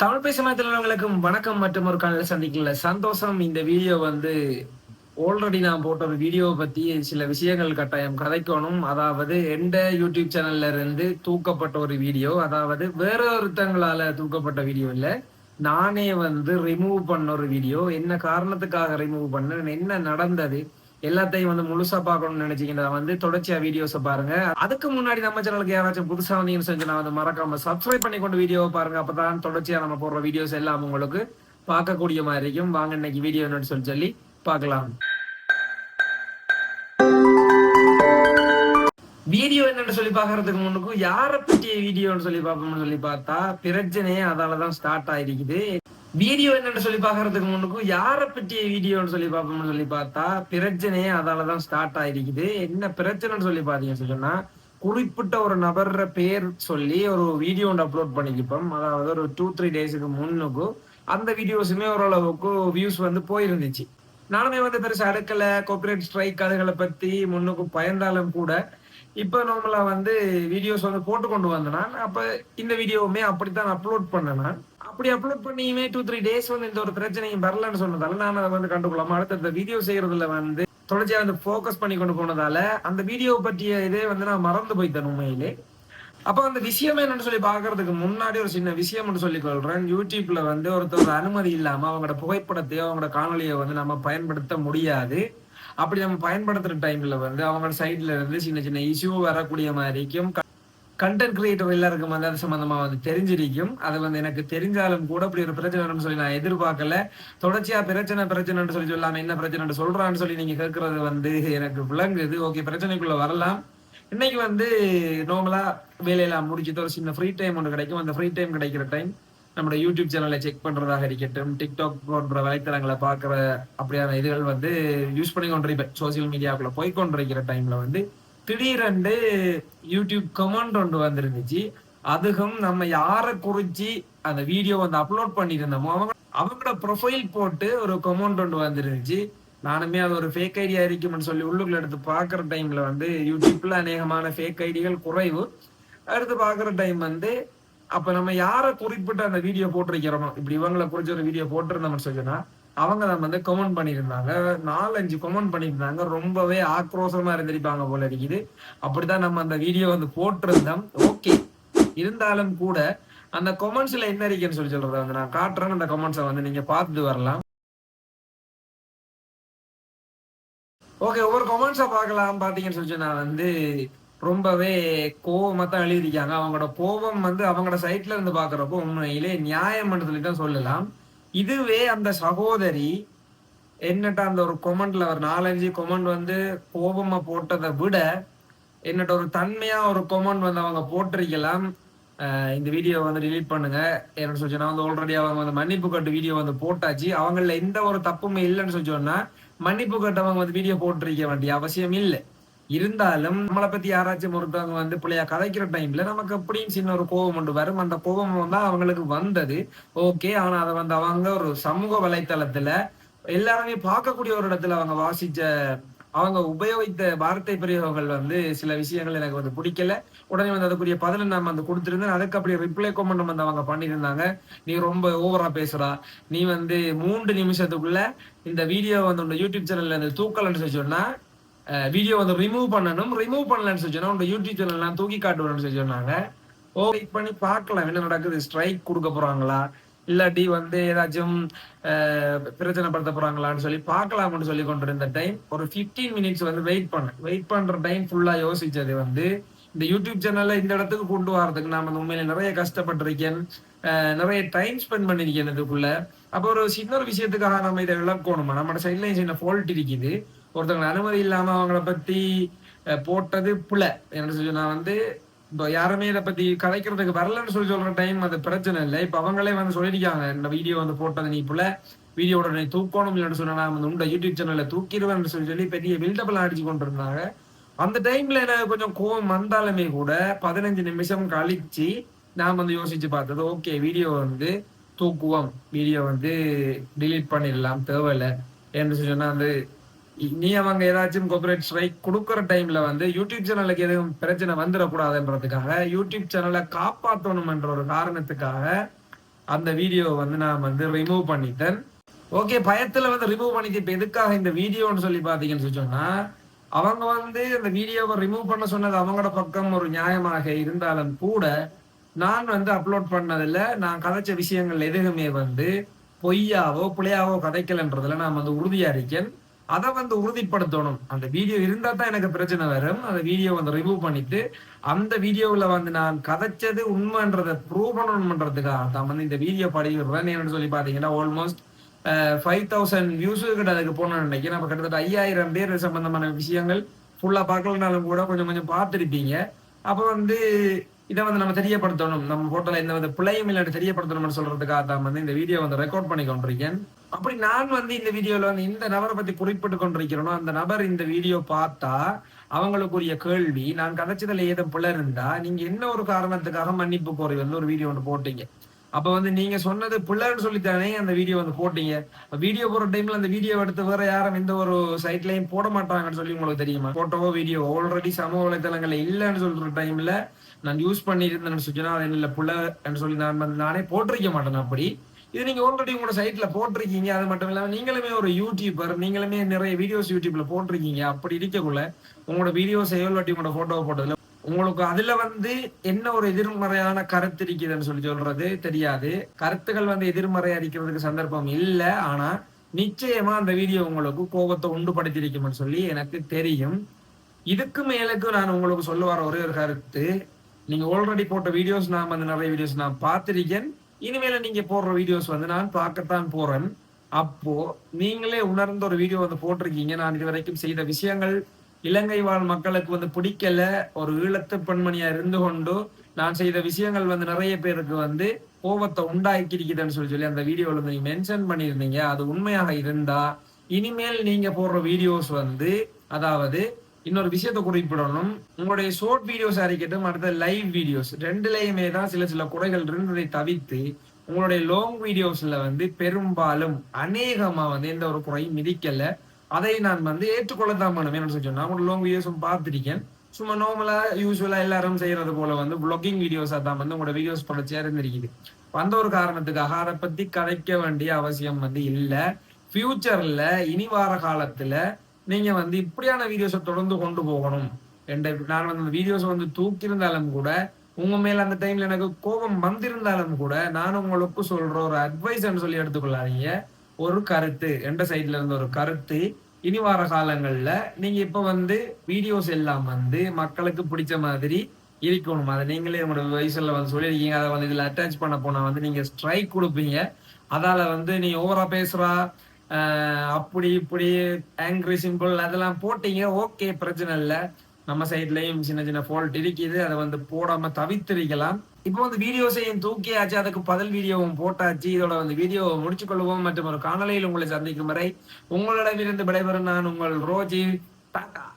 தமிழ் பேசும் உள்ளவங்களுக்கும் வணக்கம் மற்றும் ஒரு காலையில் சந்திக்கல. சந்தோஷம் இந்த வீடியோ வந்து ஆல்ரெடி நான் போட்ட ஒரு வீடியோவை பத்தி சில விஷயங்கள் கட்டாயம் கதைக்கணும். அதாவது எந்த யூடியூப் சேனல்ல இருந்து தூக்கப்பட்ட ஒரு வீடியோ அதாவது வேற ஒருத்தங்களால தூக்கப்பட்ட வீடியோ இல்ல. நானே வந்து ரிமூவ் பண்ண ஒரு வீடியோ என்ன காரணத்துக்காக ரிமூவ் பண்ண என்ன நடந்தது? எல்லாத்தையும் வந்து முழுசா பார்க்கணும்னு நினைச்சீங்கன்னா வந்து தொடர்ச்சியா வீடியோஸை பாருங்க. அதுக்கு முன்னாடி நம்ம சேனலுக்கு யாராச்சும் புதுசா வந்தீங்கன்னு செஞ்சு நான் வந்து மறக்காம சப்ஸ்கிரைப் பண்ணி கொண்டு வீடியோவை பாருங்க. அப்பதான் தொடர்ச்சியா நம்ம போடுற வீடியோஸ் எல்லாம் உங்களுக்கு பார்க்கக்கூடிய மாதிரி இருக்கும். வாங்க இன்னைக்கு வீடியோ என்னன்னு சொல்லி சொல்லி பார்க்கலாம். வீடியோ என்னன்னு சொல்லி பாக்குறதுக்கு முன்னுக்கும் யாரை பற்றிய வீடியோன்னு சொல்லி பார்ப்போம்னு சொல்லி பார்த்தா பிரச்சனையே அதாலதான் ஸ்டார்ட் ஆயிருக்குது. வீடியோ என்னன்னு சொல்லி பாக்குறதுக்கு முன்னுக்கும் யாரை பற்றிய வீடியோன்னு சொல்லி பார்ப்போம்னு சொல்லி பார்த்தா பிரச்சனையே அதாலதான் ஸ்டார்ட் ஆயிருக்குது. என்ன பிரச்சனைன்னு சொல்லி பாத்தீங்கன்னு சொன்னா குறிப்பிட்ட ஒரு நபர பேர் சொல்லி ஒரு வீடியோ ஒன்று அப்லோட் பண்ணிக்கிப்போம் அதாவது ஒரு டூ த்ரீ டேஸுக்கு முன்னுக்கும் அந்த வீடியோஸுமே ஓரளவுக்கு வியூஸ் வந்து போயிருந்துச்சு. நானுமே வந்து பெருசா அடுக்கல கோஆபரேட் ஸ்ட்ரைக் அதுகளை பத்தி முன்னுக்கு பயந்தாலும் கூட இப்ப நம்மள வந்து வீடியோஸ் வந்து போட்டு கொண்டு வந்தனா. அப்ப இந்த வீடியோவுமே அப்படித்தான் அப்லோட் பண்ணனா அப்படி அப்லோட் பண்ணியுமே டூ த்ரீ டேஸ் வந்து இந்த ஒரு பிரச்சனையும் வரலன்னு சொன்னதால நான் அதை வந்து கண்டுக்கொள்ளாம அடுத்த வீடியோ செய்யறதுல வந்து தொடர்ச்சியா வந்து ஃபோக்கஸ் பண்ணி கொண்டு போனதால அந்த வீடியோ பற்றிய இதே வந்து நான் மறந்து போய்த்தேன் உண்மையிலே. அப்போ அந்த விஷயம் என்னன்னு சொல்லி பாக்குறதுக்கு முன்னாடி ஒரு சின்ன விஷயம்னு சொல்லி கொள்றேன். யூடியூப்ல வந்து ஒருத்தர் அனுமதி இல்லாம அவங்களோட புகைப்படத்தையோ அவங்களோட காணொலியை வந்து நம்ம பயன்படுத்த முடியாது. அப்படி நம்ம பயன்படுத்துற டைம்ல வந்து அவங்க சைட்ல இருந்து சின்ன சின்ன இஷ்யூ வரக்கூடிய மாதிரிக்கும் கண்டென்ட் கிரியேட்டர் எல்லாருக்கும் வந்து அது சம்பந்தமா வந்து தெரிஞ்சிருக்கும். அது வந்து எனக்கு தெரிஞ்சாலும் கூட இப்படி ஒரு பிரச்சனைன்னு சொல்லி நான் எதிர்பார்க்கல. தொடர்ச்சியா பிரச்சனை பிரச்சனைன்னு சொல்லி சொல்லாம என்ன பிரச்சனை சொல்றான்னு சொல்லி நீங்க கேட்கறது வந்து எனக்கு விளங்குது. ஓகே பிரச்சனைக்குள்ள வரலாம். இன்னைக்கு வந்து நார்மலா வேலையெல்லாம் முடிச்சுட்டு ஒரு சின்ன ஃப்ரீ டைம் ஒன்று கிடைக்கும். அந்த ஃப்ரீ டைம் கிடைக்கிற டைம் நம்மளோட யூடியூப் சேனலை செக் பண்றதாக இருக்கட்டும் டிக்டாக் போன்ற வலைத்தளங்களை பார்க்குற அப்படியான இதுகள் வந்து யூஸ் பண்ணி கொண்டிருப்பேன் சோசியல் மீடியாவுக்குள்ள போய் கொண்டிருக்கிற டைம்ல வந்து திடீரென்று யூடியூப் கமெண்ட் ஒன்று வந்திருந்துச்சு. அதுவும் நம்ம யாரை குறிச்சு அந்த வீடியோ வந்து அப்லோட் பண்ணியிருந்தோமோ அவங்க அவங்களோட ப்ரொஃபைல் போட்டு ஒரு கமெண்ட் ஒன்று வந்துருந்துச்சு. நானுமே அது ஒரு ஃபேக் ஐடியா இருக்கும்னு சொல்லி உள்ளுக்குள்ள எடுத்து பார்க்குற டைம்ல வந்து யூடியூப்ல அநேகமான ஃபேக் ஐடிகள் குறைவு. அடுத்து பார்க்குற டைம் வந்து அப்போ நம்ம யாரை குறிப்பிட்டு அந்த வீடியோ போட்டிருக்கிறோமோ இப்படி இவங்களை குறிச்ச ஒரு வீடியோ போட்டிருந்தோம்னு சொன்னா அவங்க நம்ம வந்து கமெண்ட் பண்ணியிருந்தாங்க. நாலஞ்சு கமெண்ட் பண்ணியிருந்தாங்க. ரொம்பவே ஆக்ரோஷமா இருந்திருப்பாங்க போல இருக்குது. அப்படிதான் நம்ம அந்த வீடியோ வந்து போட்டிருந்தோம். ஓகே இருந்தாலும் கூட அந்த கொமெண்ட்ஸ்ல என்ன இருக்குன்னு சொல்லி சொல்றத வந்து நான் காட்டுறேன். அந்த கமெண்ட்ஸை வந்து நீங்க பார்த்துட்டு வரலாம். ஓகே ஒவ்வொரு கமெண்ட்ஸை பார்க்கலாம். பார்த்தீங்கன்னு சொல்லி நான் வந்து ரொம்பவே கோவமா தான் எழுதியிருக்காங்க. அவங்களோட கோபம் வந்து அவங்களோட சைட்ல இருந்து பாக்குறப்போ உண்மையிலே நியாயம் சொல்லி தான் சொல்லலாம். இதுவே அந்த சகோதரி என்னட்ட அந்த ஒரு கொமெண்ட்ல ஒரு நாலஞ்சு கொமெண்ட் வந்து கோபமா போட்டதை விட என்னட்ட ஒரு தன்மையா ஒரு கொமெண்ட் வந்து அவங்க போட்டிருக்கலாம். இந்த வீடியோ வந்து டிலீட் பண்ணுங்க. என்ன சொல்லி வந்து ஆல்ரெடி அவங்க வந்து மன்னிப்பு கட்டு வீடியோ வந்து போட்டாச்சு. அவங்கள எந்த ஒரு தப்புமே இல்லைன்னு சொல்லி சொன்னா மன்னிப்பு கட்டவங்க வந்து வீடியோ போட்டிருக்க வேண்டிய அவசியம் இல்லை. இருந்தாலும் நம்மளை பத்தி யாராச்சும் ஒருத்தவங்க வந்து பிள்ளையா கதைக்கிற டைம்ல நமக்கு எப்படியும் சின்ன ஒரு கோபம் ஒன்று வரும். அந்த கோபம் தான் அவங்களுக்கு வந்தது. ஓகே ஆனா அதை வந்து அவங்க ஒரு சமூக வலைத்தளத்துல எல்லாருமே பார்க்கக்கூடிய ஒரு இடத்துல அவங்க வாசிச்ச அவங்க உபயோகித்த வார்த்தை பிரயோகங்கள் வந்து சில விஷயங்கள் எனக்கு வந்து பிடிக்கல. உடனே வந்து அதுக்குரிய பதில நம்ம வந்து கொடுத்துருந்தேன். அதுக்கு அப்படி ரிப்ளை கமெண்ட் வந்து அவங்க பண்ணியிருந்தாங்க. நீ ரொம்ப ஓவரா பேசுறா. நீ வந்து மூன்று நிமிஷத்துக்குள்ள இந்த வீடியோ வந்து உங்க யூடியூப் சேனல்ல இருந்து தூக்கலன்னு சொல்லி சொன்னா வீடியோ வந்து ரிமூவ் பண்ணணும். ரிமூவ் பண்ணலன்னு சொல்லி சொன்னா உங்க யூடியூப் சேனல்லாம் தூக்கி காட்டுவேன்னு சொல்லி சொன்னாங்க. ஓ வெயிட் பண்ணி பார்க்கலாம். என்ன நடக்குது? ஸ்ட்ரைக் கொடுக்க போறாங்களா? இல்லாட்டி வந்து ஏதாச்சும் பிரச்சனைப்படுத்த போறாங்களான்னு சொல்லி பார்க்கலாம்னு சொல்லி கொண்டிருந்த டைம் ஒரு ஃபிஃப்டீன் மினிட்ஸ் வந்து வெயிட் பண்ணேன் வெயிட் பண்ற டைம் ஃபுல்லா யோசிச்சது வந்து இந்த யூடியூப் சேனல்ல இந்த இடத்துக்கு கொண்டு வரதுக்கு நான் வந்து உண்மையில நிறைய கஷ்டப்பட்டிருக்கேன். நிறைய டைம் ஸ்பெண்ட் பண்ணிருக்கேன் இதுக்குள்ள. அப்போ ஒரு சின்ன ஒரு விஷயத்துக்காக நம்ம இதை விளக்கணுமா? நம்ம சைட்லயும் சின்ன ஃபால்ட் இருக்குது. ஒருத்தவங்க அனுமதி இல்லாம அவங்கள பத்தி போட்டது புல. என்ன சொல்லி நான் வந்து இப்போ யாருமே இதை பத்தி கலைக்கிறதுக்கு வரலன்னு சொல்லி சொல்ற டைம் அது பிரச்சனை இல்லை. இப்ப அவங்களே வந்து சொல்லியிருக்காங்க இந்த வீடியோ வந்து போட்டது நீ புல வீடியோட நீ தூக்கணும் இல்லைன்னு சொன்னா நான் வந்து உண்ட யூடியூப் சேனல்ல தூக்கிடுவேன் சொல்லி சொல்லி பெரிய பில்டபிள் அடிச்சு கொண்டு இருந்தாங்க அந்த டைம்ல எனக்கு கொஞ்சம் கோவம் வந்தாலுமே கூட பதினஞ்சு நிமிஷம் கழிச்சு நான் வந்து யோசிச்சு பார்த்தது ஓகே வீடியோ வந்து தூக்குவோம் வீடியோ வந்து டிலீட் பண்ணிடலாம் தேவையில்லை. என்று சொன்னா வந்து நீ அவங்க ஏதாச்சும் கோபரேட் ஸ்ட்ரைக் கொடுக்குற டைம்ல வந்து யூடியூப் சேனலுக்கு எதுவும் பிரச்சனை வந்துடக்கூடாதுன்றதுக்காக யூடியூப் சேனலை காப்பாற்றணும் என்ற ஒரு காரணத்துக்காக அந்த வீடியோவை வந்து நான் வந்து ரிமூவ் பண்ணிட்டேன். ஓகே பயத்துல வந்து ரிமூவ் பண்ணிட்டு இப்ப எதுக்காக இந்த வீடியோன்னு சொல்லி பாத்தீங்கன்னு சொன்னா அவங்க வந்து அந்த வீடியோவை ரிமூவ் பண்ண சொன்னது அவங்களோட பக்கம் ஒரு நியாயமாக இருந்தாலும் கூட நான் வந்து அப்லோட் பண்ணதுல நான் கதைச்ச விஷயங்கள் எதுவுமே வந்து பொய்யாவோ பிழையாவோ கதைக்கலன்றதுல நான் வந்து உறுதியா இருக்கேன். அதை வந்து உறுதிப்படுத்தணும். அந்த வீடியோ இருந்தா தான் எனக்கு பிரச்சனை வரும். அந்த வீடியோ வந்து ரிமூவ் பண்ணிட்டு அந்த வீடியோவில் வந்து நான் கதைச்சது உண்மைன்றதை ப்ரூவ் பண்ணணும்ன்றதுக்காக தான் வந்து இந்த வீடியோ படிக்கிறேன் என்னன்னு சொல்லி பாத்தீங்கன்னா ஆல்மோஸ்ட் ஃபைவ் தௌசண்ட் வியூஸு கிட்ட அதுக்கு போனோம்னு நினைக்கிறேன். நம்ம கிட்டத்தட்ட ஐயாயிரம் பேர் சம்பந்தமான விஷயங்கள் ஃபுல்லா பார்க்கலனாலும் கூட கொஞ்சம் கொஞ்சம் பார்த்துருப்பீங்க. அப்போ வந்து இதை வந்து நம்ம தெரியப்படுத்தணும். நம்ம போட்டோல இந்த வித பிள்ளையும் இல்லாட்டி தெரியப்படுத்தணும்னு சொல்றதுக்காக தான் வந்து இந்த வீடியோ வந்து ரெக்கார்ட் பண்ணி கொண்டிருக்கேன். அப்படி நான் வந்து இந்த வீடியோல வந்து இந்த நபரை பத்தி குறிப்பிட்டு கொண்டிருக்கிறேனோ அந்த நபர் இந்த வீடியோ பார்த்தா அவங்களுக்குரிய கேள்வி நான் கதைச்சதுல ஏதோ பிள்ளை இருந்தா நீங்க என்ன ஒரு காரணத்துக்காக மன்னிப்பு கோரி வந்து ஒரு வீடியோ ஒன்று போட்டீங்க? அப்ப வந்து நீங்க சொன்னது பிள்ளைன்னு சொல்லித்தானே அந்த வீடியோ வந்து போட்டீங்க? வீடியோ போடுற டைம்ல அந்த வீடியோ எடுத்து வேற யாரும் எந்த ஒரு சைட்லயும் போட மாட்டாங்கன்னு சொல்லி உங்களுக்கு தெரியுமா? போட்டோவோ வீடியோ ஆல்ரெடி சமூக வலைதளங்கள்ல இல்லைன்னு சொல்ற டைம்ல நான் யூஸ் பண்ணியிருந்தேன்னு சொன்னா அது இல்ல புள்ளன்னு சொல்லி நான் நானே போட்டிருக்க மாட்டேன் அப்படி. இது நீங்க ஆல்ரெடி உங்களோட சைட்ல போட்டிருக்கீங்க. அது மட்டும் இல்லாம நீங்களுமே ஒரு யூடியூபர் நீங்களுமே நிறைய வீடியோஸ் யூடியூப்ல போட்டிருக்கீங்க. அப்படி இருக்கக்குள்ள உங்களோட வீடியோஸ் எவ்வளோ உங்களோட போட்டோ போட்டதுல உங்களுக்கு அதுல வந்து என்ன ஒரு எதிர்மறையான கருத்து இருக்குதுன்னு சொல்லி சொல்றது தெரியாது. கருத்துக்கள் வந்து எதிர்மறை அடிக்கிறதுக்கு சந்தர்ப்பம் இல்லை. ஆனா நிச்சயமா அந்த வீடியோ உங்களுக்கு கோபத்தை உண்டுபடுத்தியிருக்கும்னு சொல்லி எனக்கு தெரியும். இதுக்கு மேலுக்கு நான் உங்களுக்கு சொல்ல வர ஒரே ஒரு கருத்து. நீங்க ஆல்ரெடி போட்ட வீடியோஸ் நான் வந்து நிறைய வீடியோஸ் நான் பார்த்திருக்கேன். இனிமேல நீங்க போடுற வீடியோஸ் வந்து நான் பார்க்கத்தான் போறேன். அப்போ நீங்களே உணர்ந்த ஒரு வீடியோ வந்து போட்டிருக்கீங்க. நான் இது வரைக்கும் செய்த விஷயங்கள் இலங்கை வாழ் மக்களுக்கு வந்து பிடிக்கல. ஒரு ஈழத்து பெண்மணியா இருந்து கொண்டு நான் செய்த விஷயங்கள் வந்து நிறைய பேருக்கு வந்து கோபத்தை உண்டாக்கி இருக்குதுன்னு சொல்லி சொல்லி அந்த வீடியோல வந்து நீங்க மென்ஷன் பண்ணியிருந்தீங்க. அது உண்மையாக இருந்தா இனிமேல் நீங்க போடுற வீடியோஸ் வந்து அதாவது இன்னொரு விஷயத்தை குறிப்பிடணும். உங்களுடைய ஷோர்ட் வீடியோஸ் அறிக்கட்டும் அடுத்த லைவ் வீடியோஸ் ரெண்டுலயுமே தான் சில சில குறைகள் இருந்ததை தவிர்த்து உங்களுடைய லாங் வீடியோஸ்ல வந்து பெரும்பாலும் அநேகமா வந்து எந்த ஒரு குறையும் மிதிக்கல. அதை நான் வந்து ஏற்றுக்கொள்ளத்தான் பண்ணுவேன். என்ன சொன்னா உங்களோட லாங் வீடியோஸும் பார்த்துருக்கேன். சும்மா நார்மலா யூஸ்வலா எல்லாரும் செய்யறது போல வந்து பிளாகிங் வீடியோஸா தான் வந்து உங்களோட வீடியோஸ் தொடர்ச்சியா இருந்திருக்குது வந்த ஒரு காரணத்துக்காக அதை பத்தி கதைக்க வேண்டிய அவசியம் வந்து இல்லை. ஃபியூச்சர்ல இனி வார காலத்துல நீங்க வந்து இப்படியான வீடியோஸை தொடர்ந்து கொண்டு போகணும். என்ற நான் வந்து அந்த வீடியோஸ் வந்து தூக்கியிருந்தாலும் கூட உங்க மேல அந்த டைம்ல எனக்கு கோபம் வந்திருந்தாலும் கூட நான் உங்களுக்கு சொல்ற ஒரு அட்வைஸ் சொல்லி எடுத்துக்கொள்ளாதீங்க. ஒரு கருத்து எந்த சைட்ல இருந்து ஒரு கருத்து இனி வார காலங்கள்ல நீங்க இப்ப வந்து வீடியோஸ் எல்லாம் வந்து மக்களுக்கு பிடிச்ச மாதிரி இருக்கணும். அதை நீங்களே உங்களோட வயசுல வந்து சொல்லியிருக்கீங்க. அதை வந்து இதுல அட்டாச் பண்ண போனா வந்து நீங்க ஸ்ட்ரைக் கொடுப்பீங்க. அதால வந்து நீ ஓவரா பேசுறா அப்படி இப்படி ஆங்கிரி சிம்பிள் அதெல்லாம் போட்டீங்க ஓகே பிரச்சனை இல்லை. நம்ம சைட்லயும் சின்ன சின்ன ஃபால்ட் இருக்குது அதை வந்து போடாம தவித்திருக்கலாம் இப்போ வந்து வீடியோஸையும் தூக்கியாச்சு அதுக்கு பதில் வீடியோவும் போட்டாச்சு. இதோட வந்து வீடியோவை முடிச்சு கொள்வோம். மற்றும் ஒரு காணொலியில் உங்களை சந்திக்கும் வரை உங்களிடமிருந்து விடைபெறும் நான் உங்கள் ரோஜி. டாடா!